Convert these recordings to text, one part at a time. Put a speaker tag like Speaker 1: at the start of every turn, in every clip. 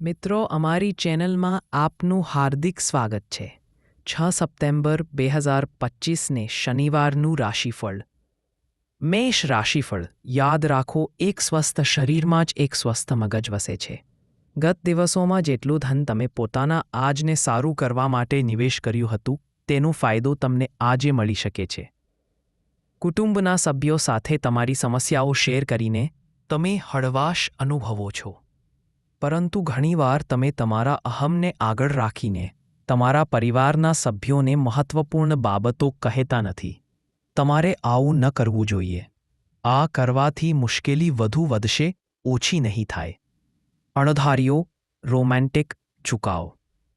Speaker 1: મિત્રો, અમારી ચેનલમાં આપનું હાર્દિક સ્વાગત છે. છ સપ્ટેમ્બર બે હજાર પચીસને શનિવારનું રાશિફળ. મેષ રાશિફળ, યાદ રાખો, એક સ્વસ્થ શરીરમાં જ એક સ્વસ્થ મગજ વસે છે. ગત દિવસોમાં જેટલું ધન તમે પોતાના આજને સારું કરવા માટે નિવેશ કર્યું હતું, તેનો ફાયદો તમને આજે મળી શકે છે. કુટુંબના સભ્યો સાથે તમારી સમસ્યાઓ શેર કરીને તમે હળવાશ અનુભવો છો. પરંતુ ઘણીવાર તમે તમારા અહમને આગળ રાખીને, તમારા પરિવારના સભ્યોને મહત્વપૂર્ણ બાબતો કહેતા નથી. તમારે આવું ન કરવું જોઈએ. આ કરવાથી મુશ્કેલી વધુ વધશે, ઓછી નહીં થાય. અણધારીઓ રોમેન્ટિક ઝુકાવ.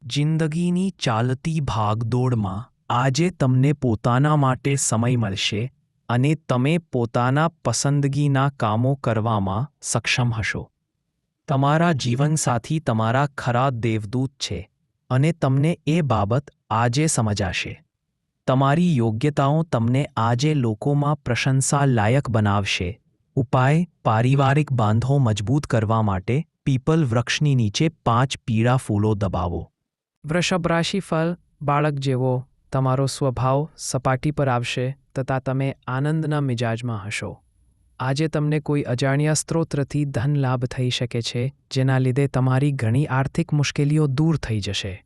Speaker 1: જિંદગીની ચાલતી ભાગદોડમાં આજે તમને પોતાના માટે સમય મળશે અને તમે પોતાના પસંદગીના કામો કરવામાં સક્ષમ હશો. તમારા જીવનસાથી તમારા ખરા દેવદૂત છે અને તમને એ બાબત આજે સમજાશે. તમારી યોગ્યતાઓ તમને આજે લોકોમાં પ્રશંસા લાયક બનાવશે. ઉપાય, પારિવારિક બાંધો મજબૂત કરવા માટે પીપલ વૃક્ષની નીચે પાંચ પીળા ફૂલો દબાવો. વૃષભ રાશિ ફળ બાળક જેવો, તમારો સ્વભાવ સપાટી પર આવશે તથા તમે આનંદના મિજાજમાં હશો. આજે તમને કોઈ અજાણ્યા સ્ત્રોતથી ધન લાભ થઈ શકે છે, જેના લીધે તમારી ઘણી આર્થિક મુશ્કેલીઓ દૂર થઈ જશે.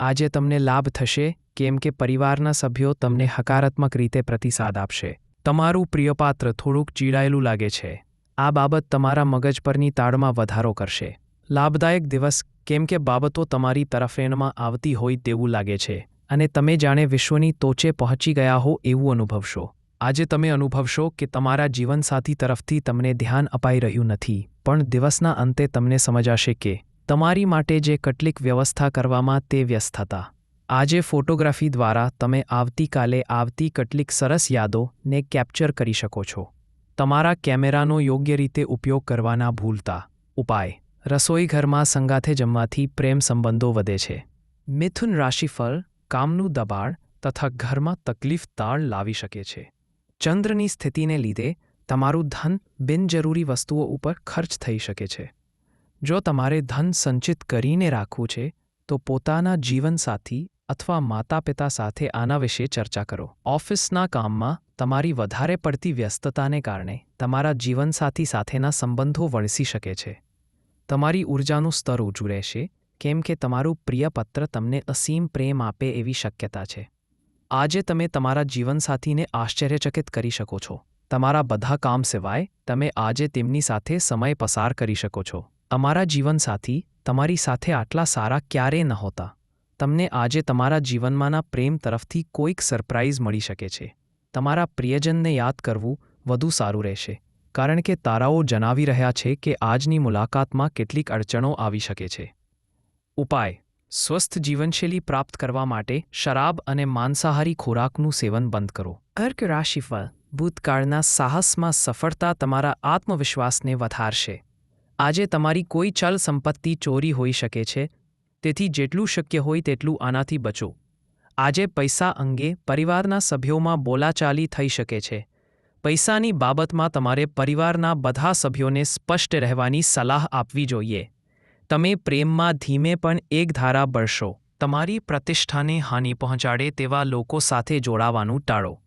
Speaker 1: આજે તમને લાભ થશે, કેમ કે પરિવારના સભ્યો તમને હકારાત્મક રીતે પ્રતિસાદ આપશે. તમારું પ્રિયપાત્ર થોડુંક ચીડાયેલું લાગે છે. આ બાબત તમારા મગજ પરની તાળમાં વધારો કરશે. લાભદાયક દિવસ, કેમ કે બાબતો તમારી તરફેણમાં આવતી હોય તેવું લાગે છે, અને તમે જાણે વિશ્વની ટોચે પહોંચી ગયા હો એવું અનુભવશો. આજે તમે અનુભવશો કે તમારા જીવનસાથી તરફથી તમને ધ્યાન અપાઈ રહ્યું નથી, પણ દિવસના અંતે તમને સમજાશે કે તમારી માટે જે કેટલીક વ્યવસ્થા કરવામાં તે વ્યસ્ત હતા. આજે ફોટોગ્રાફી દ્વારા તમે આવતીકાલે આવતી કેટલીક સરસ યાદોને કેપ્ચર કરી શકો છો. તમારા કેમેરાનો યોગ્ય રીતે ઉપયોગ કરવાના ભૂલતા ઉપાય. રસોઈઘરમાં સંગાથે જમવાથી પ્રેમ સંબંધો વધે છે. મિથુન રાશિફળ, કામનું દબાણ તથા ઘરમાં તકલીફ તાળ લાવી શકે છે. ચંદ્રની સ્થિતિને લીધે તમારું ધન બિનજરૂરી વસ્તુઓ ઉપર ખર્ચ થઈ શકે છે. જો તમારે ધન સંચિત કરીને રાખવું છે, તો પોતાના જીવનસાથી અથવા માતા પિતા સાથે આના વિશે ચર્ચા કરો. ઓફિસના કામમાં તમારી વધારે પડતી વ્યસ્તતાને કારણે તમારા જીવનસાથી સાથેના સંબંધો વણસી શકે છે. તમારી ઊર્જાનું સ્તર ઊંચું રહેશે, કેમ કે તમારું પ્રિય પત્ર તમને અસીમ પ્રેમ આપે એવી શક્યતા છે. આજે તમે તમારા જીવનસાથીને આશ્ચર્યચકિત કરી શકો છો. તમારા બધા કામ સિવાય, તમે આજે તેમની સાથે સમય પસાર કરી શકો છો. અમારા જીવનસાથી, તમારી સાથે આટલા સારા ક્યારેય નહોતા તમને આજે તમારા જીવનમાંના પ્રેમ તરફથી કોઈક સરપ્રાઇઝ મળી શકે છે. તમારા પ્રિયજનને યાદ કરવું વધુ સારું રહેશે. કારણ કે તારાઓ જણાવી રહ્યા છે કે આજની મુલાકાતમાં કેટલીક અડચણો આવી શકે છે. ઉપાય. સ્વસ્થ જીવનશૈલી પ્રાપ્ત કરવા માટે શરાબ અને માંસાહારી ખોરાકનું સેવન બંધ કરો. અર્ક રાશિફળ ભૂતકાળના સાહસમાં સફળતા તમારા આત્મવિશ્વાસને વધારશે. આજે તમારી કોઈ ચલ સંપત્તિ ચોરી હોઈ શકે છે, તેથી જેટલું શક્ય હોય તેટલું આનાથી બચો. આજે પૈસા અંગે પરિવારના સભ્યોમાં બોલાચાલી થઈ શકે છે. પૈસાની બાબતમાં તમારે પરિવારના બધા સભ્યોને સ્પષ્ટ રહેવાની સલાહ આપવી જોઈએ. તમે પ્રેમમાં ધીમે પણ એક ધારા બળશો. તમારી પ્રતિષ્ઠાને હાનિ પહોંચાડે તેવા લોકો સાથે જોડાવાનું ટાળો.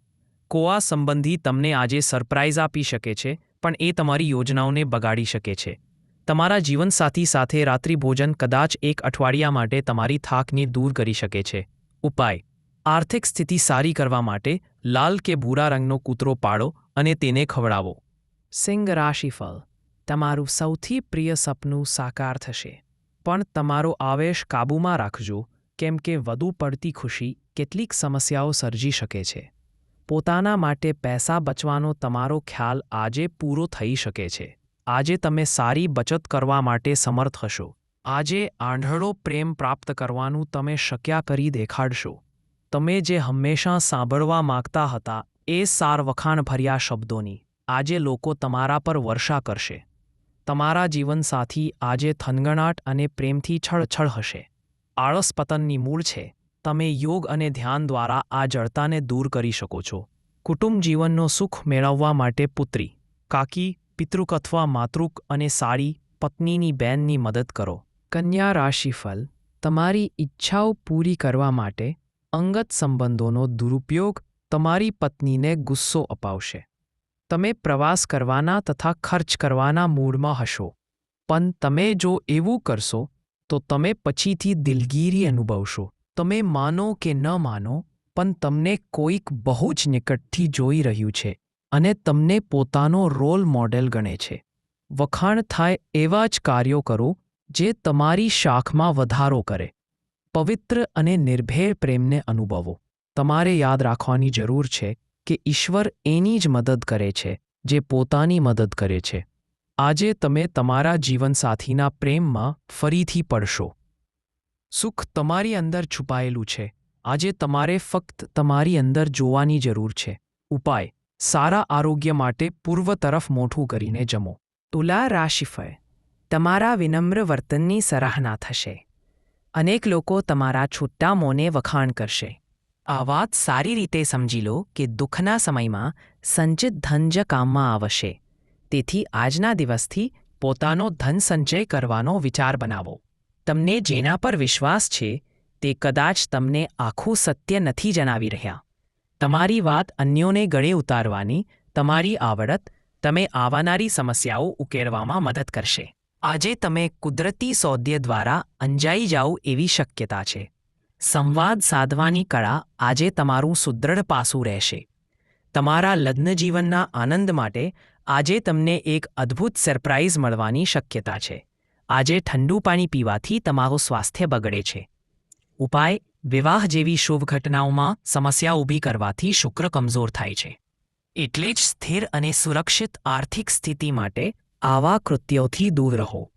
Speaker 1: કોઆ સંબંધી તમને આજે સરપ્રાઇઝ આપી શકે છે, પણ એ તમારી યોજનાઓને બગાડી શકે છે. તમારા જીવનસાથી સાથે રાત્રિભોજન કદાચ એક અઠવાડિયા માટે તમારી થાકને દૂર કરી શકે છે. ઉપાય. આર્થિક સ્થિતિ સારી કરવા માટે લાલ કે ભૂરા રંગનો કૂતરો પાડો અને તેને ખવડાવો. સિંગ રાશિફળ. તમારું સૌથી પ્રિય સપનું સાકાર થશે. પણ તમારો આવેશ કાબૂમાં રાખજો, કેમ કે વધુ પડતી ખુશી કેટલીક સમસ્યાઓ સર્જી શકે છે. પોતાના માટે પૈસા બચવાનો તમારો ખ્યાલ આજે પૂરો થઈ શકે છે. આજે તમે સારી બચત કરવા માટે સમર્થ હશો. આજે આંધળો પ્રેમ પ્રાપ્ત કરવાનું તમે શક્ય કરી દેખાડશો. તમે જે હંમેશા સાંભળવા માગતા હતા, એ સારવખાણભર્યા શબ્દોની. આજે લોકો તમારા પર વર્ષા કરશે. તમારા જીવનસાથી આજે થનગણાટ અને પ્રેમથી છળછળ હશે. આળસ પતનની મૂળ છે, તમે યોગ અને ધ્યાન દ્વારા આ જડતાને દૂર કરી શકો છો. કુટુંબ જીવનનો સુખ મેળવવા માટે પુત્રી, કાકી પિતૃક અથવા માતૃક અને સારી પત્નીની બેનની મદદ કરો. કન્યા રાશિફલ તમારી ઈચ્છાઓ પૂરી કરવા માટે અંગત સંબંધોનો દુરુપયોગ તમારી પત્નીને ગુસ્સો અપાવશે. તમે પ્રવાસ કરવાના તથા ખર્ચ કરવાના મૂડમાં હશો. પણ તમે જો એવું કરશો, તો તમે પછીથી દિલગીરી અનુભવશો. તમે માનો કે ન માનો, પણ તમને કોઈક બહુ જ નિકટથી જોઈ રહ્યું છે અને તમને પોતાનો રોલ મોડેલ ગણે છે. વખાણ થાય એવા જ કાર્યો કરો, જે તમારી શાખમાં વધારો કરે. પવિત્ર અને નિર્ભેળ પ્રેમને અનુભવો. તમારે યાદ રાખવાની જરૂર છે કે ઈશ્વર એની જ મદદ કરે છે, જે પોતાની મદદ કરે છે. આજે તમે તમારા જીવનસાથીના પ્રેમમાં ફરીથી પડશો. સુખ તમારી અંદર છુપાયેલું છે. આજે તમારે ફક્ત તમારી અંદર જોવાની જરૂર છે. ઉપાય, સારા આરોગ્ય માટે પૂર્વ તરફ મોઠું કરીને જમો. તુલા રાશિફળ તમારા વિનમ્ર વર્તનની સરાહના થશે. અનેક લોકો તમારા છૂટા મોને વખાણ કરશે. આ વાત સારી રીતે સમજી લો કે દુઃખના સમયમાં સંચિત ધન જ કામમાં આવશે. તેથી આજના દિવસથી પોતાનો ધન સંચય કરવાનો વિચાર બનાવો. તમને જેના પર વિશ્વાસ છે, તે કદાચ તમને આખું સત્ય નથી જણાવી રહ્યા. તમારી વાત અન્યોને ગળે ઉતારવાની, તમારી આવડત, તમે આવનારી સમસ્યાઓ ઉકેલવામાં મદદ કરશે. આજે તમે કુદરતી સૌદ્ય દ્વારા અંજાઈ જાઓ એવી શક્યતા છે. સંવાદ સાધવાની કળા આજે તમારું સુદૃઢ પાસું રહેશે. તમારા લગ્ન જીવનના આનંદ માટે આજે તમને એક અદ્ભુત સરપ્રાઇઝ મળવાની શક્યતા છે. આજે ઠંડુ પાણી પીવાથી તમારું સ્વાસ્થ્ય બગડે છે. ઉપાય, વિવાહ જેવી શુભ ઘટનાઓમાં સમસ્યા ઊભી કરવાથી શુક્ર કમજોર થાય છે. એટલે જ સ્થિર અને સુરક્ષિત આર્થિક સ્થિતિ માટે આવા કૃત્યોથી દૂર રહો.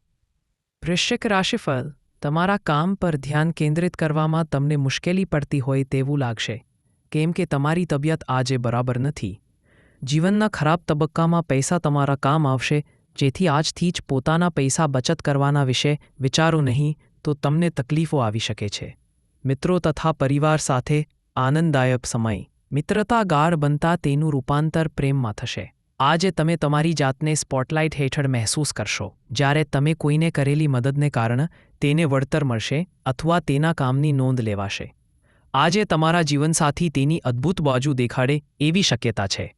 Speaker 1: વૃશ્ચિક રાશિફળ તમારા કામ પર ધ્યાન કેન્દ્રિત કરવામાં તમને મુશ્કેલી પડતી હોય તેવું લાગશે, કેમ કે તમારી તબિયત આજે બરાબર નથી. જીવનના ખરાબ તબક્કામાં પૈસા તમારા કામ આવશે, જેથી આજથી જ પોતાના પૈસા બચત કરવાના વિશે વિચારો નહીં, તો તમને તકલીફો આવી શકે છે. મિત્રો તથા પરિવાર સાથે આનંદદાયક સમય. મિત્રતા ગાઢ બનતા તેનું રૂપાંતર પ્રેમમાં થશે. આજે તમે તમારી જાતને સ્પોટલાઇટ હેઠળ મહેસૂસ કરશો. જ્યારે તમે કોઈને કરેલી મદદને કારણે તેને વળતર મળશે અથવા તેના કામની નોંધ લેવાશે. આજે તમારા જીવનસાથી તેની અદ્ભુત બાજુ દેખાડે એવી શક્યતા છે.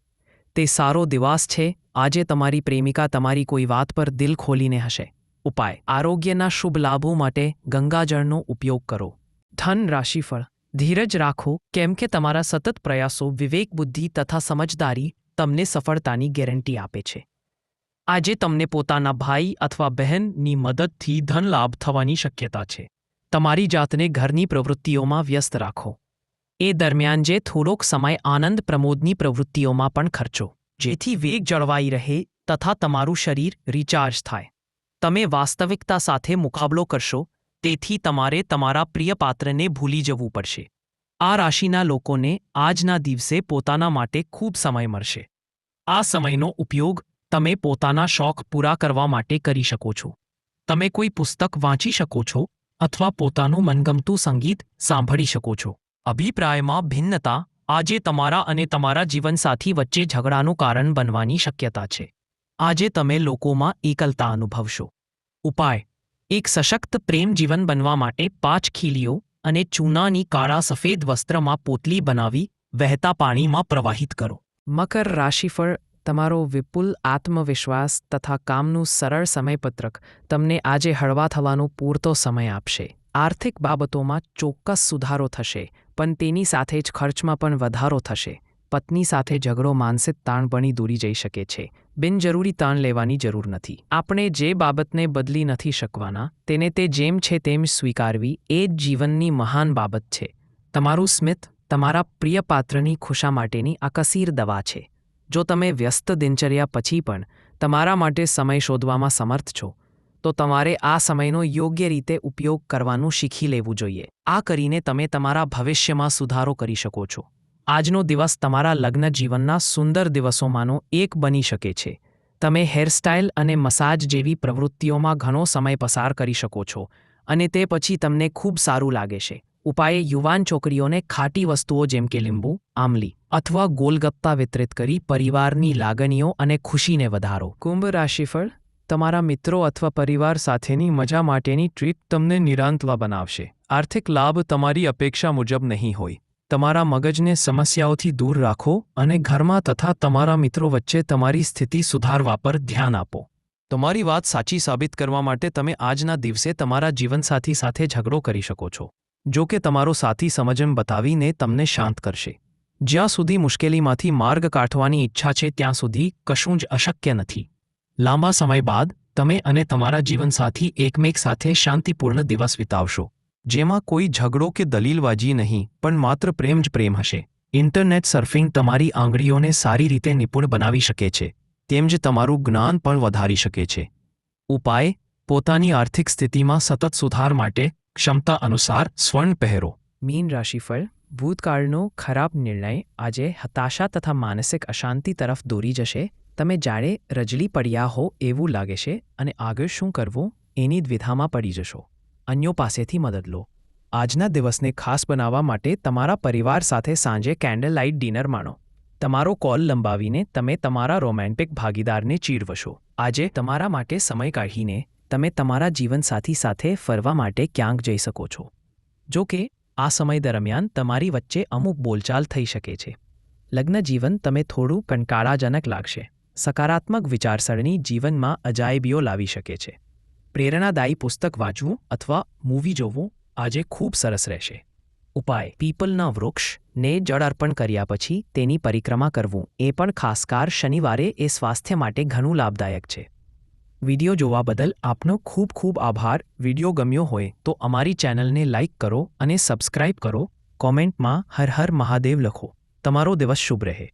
Speaker 1: તે સારો દિવાસ છે. આજે તમારી પ્રેમિકા તમારી કોઈ વાત પર દિલ ખોલીને હશે. ઉપાય. આરોગ્યના શુભ લાભો માટે ગંગાજળનો ઉપયોગ કરો. ધન રાશિફળ. ધીરજ રાખો. કેમ કે તમારા સતત પ્રયાસો, વિવેક બુદ્ધિ તથા સમજદારી તમને સફળતાની ગેરંટી આપે છે. આજે તમને પોતાના ભાઈ અથવા બહેનની મદદથી ધન લાભ થવાની શક્યતા છે. તમારી જાતને ઘરની પ્રવૃત્તિઓમાં વ્યસ્ત રાખો. એ દરમિયાન જે થોડોક સમય આનંદ પ્રમોદની પ્રવૃત્તિઓમાં પણ ખર્ચો, જેથી વેગ જળવાઈ રહે તથા તમારું શરીર રિચાર્જ થાય. તમે વાસ્તવિકતા સાથે મુકાબલો કરશો, તેથી તમારે તમારા પ્રિય પાત્રને ભૂલી જવું પડશે. આ રાશિના લોકોને આજના દિવસે પોતાના માટે ખૂબ સમય મળશે. આ સમયનો ઉપયોગ તમે પોતાના શોખ પૂરા કરવા માટે કરી શકો છો. તમે કોઈ પુસ્તક વાંચી શકો છો અથવા પોતાનું મનગમતું સંગીત સાંભળી શકો છો. અભિપ્રાયમાં ભિન્નતા આજે તમારા અને તમારા જીવનસાથી વચ્ચે ઝઘડાનું કારણ બનવાની શક્યતા છે. આજે તમે લોકોમાં એકલતા અનુભવશો. ઉપાય. એક સશક્ત પ્રેમ જીવન બનવા માટે પાંચ ખીલીઓ અને ચૂનાની કાળા સફેદ વસ્ત્રમાં પોતલી બનાવી વહેતા પાણીમાં પ્રવાહિત કરો. મકર રાશિફળ તમારો વિપુલ આત્મવિશ્વાસ તથા કામનું સરળ સમયપત્રક તમને આજે હળવા થવાનો પૂરતો સમય આપશે. આર્થિક બાબતોમાં ચોક્કસ સુધારો થશે, પણ તેની સાથે જ ખર્ચમાં પણ વધારો થશે. પત્ની સાથે ઝઘડો માનસિક તાણ બની દૂરી જઈ શકે છે. બિનજરૂરી તાણ લેવાની જરૂર નથી. આપણે જે બાબતને બદલી નથી શકવાના, તેને તે જેમ છે તેમ સ્વીકારવી એ જ જીવનની મહાન બાબત છે. તમારું સ્મિત, તમારા પ્રિય પાત્રની ખુશા માટેની અકસીર દવા છે. જો તમે વ્યસ્ત દિનચર્યા પછી પણ તમારા માટે સમય શોધવામાં સમર્થ છો, તો તમારે આ સમયનો યોગ્ય રીતે ઉપયોગ કરવાનું શીખી લેવું જોઈએ. આ કરીને તમે તમારા ભવિષ્યમાં સુધારો કરી શકો છો. આજનો દિવસ તમારા લગ્ન જીવનના સુંદર દિવસોમાંનો એક બની શકે છે. તમે હેરસ્ટાઇલ અને મસાજ જેવી પ્રવૃત્તિઓમાં ઘણો સમય પસાર કરી શકો છો અને તે પછી તમને ખૂબ સારું લાગે છે. ઉપાયે યુવાન છોકરીઓને ખાટી વસ્તુઓ જેમ કે લીંબુ આમલી અથવા ગોલગપ્પા વિતરિત કરી પરિવારની લાગણીઓ અને ખુશીને વધારો. કુંભ રાશિફળ? તમારા મિત્રો અથવા પરિવાર સાથેની મજા માટેની ટ્રીપ તમને નિરાંતવા બનાવશે. આર્થિક લાભ તમારી અપેક્ષા મુજબ નહીં હોય. તમારા મગજને સમસ્યાઓથી દૂર રાખો અને ઘરમાં તથા તમારા મિત્રો વચ્ચે તમારી સ્થિતિ સુધારવા પર ધ્યાન આપો. તમારી વાત સાચી સાબિત કરવા માટે તમે આજના દિવસે તમારા જીવનસાથી સાથે ઝઘડો કરી શકો છો. જો કે તમારો સાથી સમજમ બતાવીને તમને શાંત કરશે. જ્યાં સુધી મુશ્કેલીમાંથી માર્ગ કાઢવાની ઈચ્છા છે ત્યાં સુધી કશું જ અશક્ય નથી. લાંબા સમય બાદ તમે અને તમારા જીવનસાથી એકમેક સાથે શાંતિપૂર્ણ દિવસ વિતાવશો. જેમાં કોઈ ઝઘડો કે દલીલબાજી નહીં, પણ માત્ર પ્રેમ જ પ્રેમ હશે. ઇન્ટરનેટ સર્ફિંગ તમારી આંગળીઓને સારી રીતે નિપુણ બનાવી શકે છે, તેમ જ તમારું જ્ઞાન પણ વધારી શકે છે. ઉપાય, પોતાની આર્થિક સ્થિતિમાં સતત સુધાર માટે ક્ષમતા અનુસાર સ્વર્ણ પહેરો. મીન રાશિફળ, ભૂતકાળનો ખરાબ નિર્ણય આજે હતાશા તથા માનસિક અશાંતિ તરફ દોરી જશે. તમે જાણે રજલી પડ્યા હો એવું લાગે છે અને આગળ શું કરવું એની દ્વિધામાં પડી જશો. અન્યો પાસેથી મદદ લો. આજના દિવસને ખાસ બનાવવા માટે તમારા પરિવાર સાથે સાંજે કેન્ડલ લાઇટ ડિનર માણો. તમારો કોલ લંબાવીને તમે તમારા રોમેન્ટિક ભાગીદારને ચીરવશો. આજે તમારા માટે સમય કાઢીને તમે તમારા જીવનસાથી સાથે ફરવા માટે ક્યાંક જઈ શકો છો. જો કે, આ સમય દરમિયાન તમારી વચ્ચે અમુક બોલચાલ થઈ શકે છે. લગ્ન જીવન તમે થોડું કંટાળાજનક લાગશે. સકારાત્મક વિચારસરણી જીવનમાં અજાયબીઓ લાવી શકે છે. પ્રેરણાદાયી પુસ્તક વાંચવું અથવા મૂવી જોવું આજે ખૂબ સરસ રહેશે. ઉપાય. પીપલના વૃક્ષને જળ અર્પણ કર્યા પછી તેની પરિક્રમા કરવું. એ પણ ખાસકાર શનિવારે એ સ્વાસ્થ્ય માટે ઘણું લાભદાયક છે. વિડિયો જોવા બદલ આપનો ખૂબ ખૂબ આભાર. વિડિયો ગમ્યો હોય તો અમારી ચેનલને લાઇક કરો અને સબસ્ક્રાઇબ કરો. કોમેન્ટમાં હર હર મહાદેવ લખો. તમારો દિવસ શુભ રહે.